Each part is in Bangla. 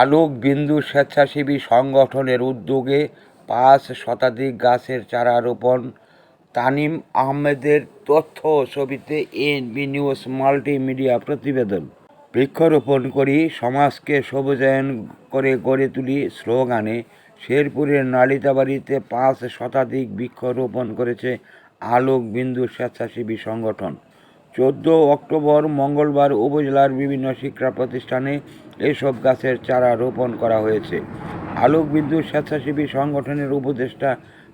আলোক বিন্দু স্বেচ্ছাসেবী সংগঠনের উদ্যোগে পাঁচ শতাধিক গাছের চারা রোপণ। তানিম আহমেদের তথ্য ছবিতে এএনবি নিউজ মাল্টিমিডিয়া প্রতিবেদন। বৃক্ষরোপণ করি, সমাজকে সবুজায়ন করে গড়ে তুলি স্লোগানে। শেরপুরের নালিতাবাড়িতে পাঁচ শতাধিক বৃক্ষরোপণ করেছে আলোক বিন্দু স্বেচ্ছাসেবী সংগঠন। চোদ্দ অক্টোবর মঙ্গলবার উপজেলার বিভিন্ন শিক্ষা প্রতিষ্ঠানে এসব গাছের চারা রোপণ করা হয়েছে। আলোকবিন্দু স্বেচ্ছাসেবী সংগঠনের উপদেষ্টা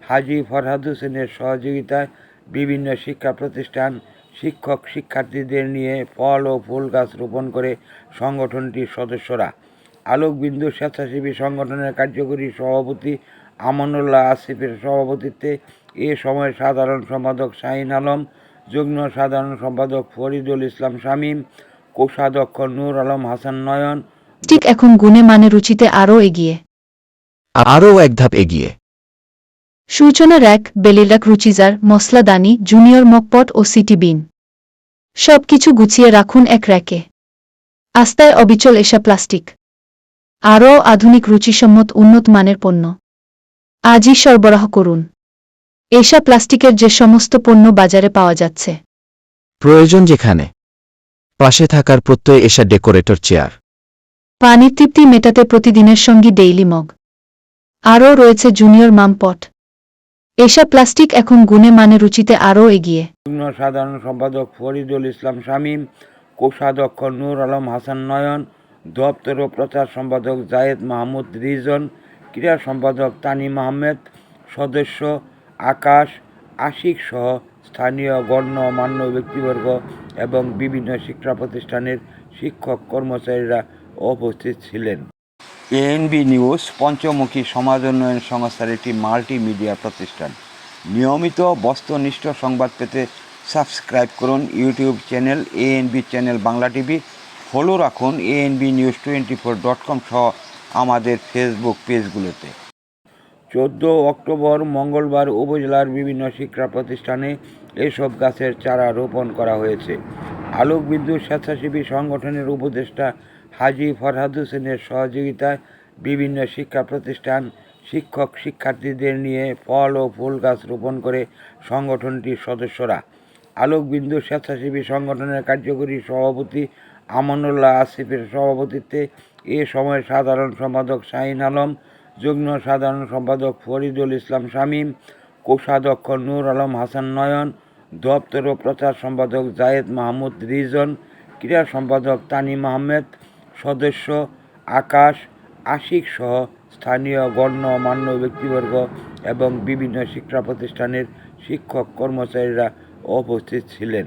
হাজী ফরহাদ হোসেনের সহযোগিতায় বিভিন্ন শিক্ষা প্রতিষ্ঠান, শিক্ষক শিক্ষার্থীদের নিয়ে ফল ও ফুল গাছ রোপণ করে সংগঠনটির সদস্যরা। আলোকবিন্দু স্বেচ্ছাসেবী সংগঠনের কার্যকরী সভাপতি আমানুল্লাহ আসিফের সভাপতিত্বে এ সময় সাধারণ সম্পাদক শাহিন আলম, যুগ্ম সাধারণ সম্পাদক ফরিদুল ইসলাম শামীম, কোষাধ্যক্ষ নূর আলম হাসান নয়ন ঠিক এখন গুণে মানে রুচিতে আরও এগিয়ে। আরও এক ধাপ এগিয়ে। সূচনা র্যাক বেলিলাক রুচিজার মশলাদানি জুনিয়র মকপট ও সিটি বিন। সব কিছু গুছিয়ে রাখুন এক র্যাকে। আস্তায় অবিচল এসা প্লাস্টিক। আরও আধুনিক রুচিসম্মত উন্নত মানের পণ্য। আজই সরবরাহ করুন। এসা প্লাস্টিকের যে সমস্ত পণ্য বাজারে পাওয়া যাচ্ছে। প্রয়োজন যেখানে। পাশে থাকার প্রত্যয় এসা ডেকোরেটর চেয়ার। পানির তৃপ্তি মেটাতে প্রতিদিনের সঙ্গী ডেইলি মগ। আরও রয়েছে জুনিয়র মামপট। এসা প্লাস্টিক এখন গুণে মানে রুচিতে আরও এগিয়ে। সাধারণ সম্পাদক ফরিদুল ইসলাম শামীম, কোষাধ্যক্ষ নূর আলম হাসান নয়ন, দপ্তর ও প্রচার সম্পাদক জায়েদ মাহমুদ রিজন, ক্রীড়া সম্পাদক তানিম আহমেদ, সদস্য আকাশ আশিক সহ স্থানীয় গণ্যমান্য ব্যক্তিবর্গ এবং বিভিন্ন শিক্ষা প্রতিষ্ঠানের শিক্ষক কর্মচারীরা উপস্থিত ছিলেন। এএনবি নিউজ পঞ্চমুখী সমাজ উন্নয়ন সংস্থার একটি মাল্টিমিডিয়া প্রতিষ্ঠান। নিয়মিত বস্তুনিষ্ঠ সংবাদ পেতে সাবস্ক্রাইব করুন YouTube channel ANB channel Bangla TV. Follow রাখুন ANB news twenty four dot com সহ আমাদের ফেসবুক পেজগুলোতে। চোদ্দ অক্টোবর মঙ্গলবার উপজেলার বিভিন্ন শিক্ষা প্রতিষ্ঠানে এসব গাছের চারা রোপণ করা হয়েছে। আলোকবিন্দু স্বেচ্ছাসেবী সংগঠনের উপদেষ্টা হাজী ফরহাদ হোসেনের সহযোগিতায় বিভিন্ন শিক্ষা প্রতিষ্ঠান শিক্ষক শিক্ষার্থীদের নিয়ে ফল ও ফুল গাছ রোপণ করে সংগঠনটির সদস্যরা। আলোকবিন্দু স্বেচ্ছাসেবী সংগঠনের কার্যকরী সভাপতি আমানুল্লাহ আসিফের সভাপতিত্বে এ সময় সাধারণ সম্পাদক শাহিন আলম, যুগ্ম সাধারণ সম্পাদক ফরিদুল ইসলাম শামীম, কোষাধ্যক্ষ নূর আলম হাসান নয়ন, দপ্তর ও প্রচার সম্পাদক জায়েদ মাহমুদ রিজন, ক্রীড়া সম্পাদক তানিম আহমেদ সদস্য, আকাশ, আশিক সহ স্থানীয় গণ্যমান্য ব্যক্তিবর্গ এবং বিভিন্ন শিক্ষা প্রতিষ্ঠানের শিক্ষক কর্মচারীরা উপস্থিত ছিলেন।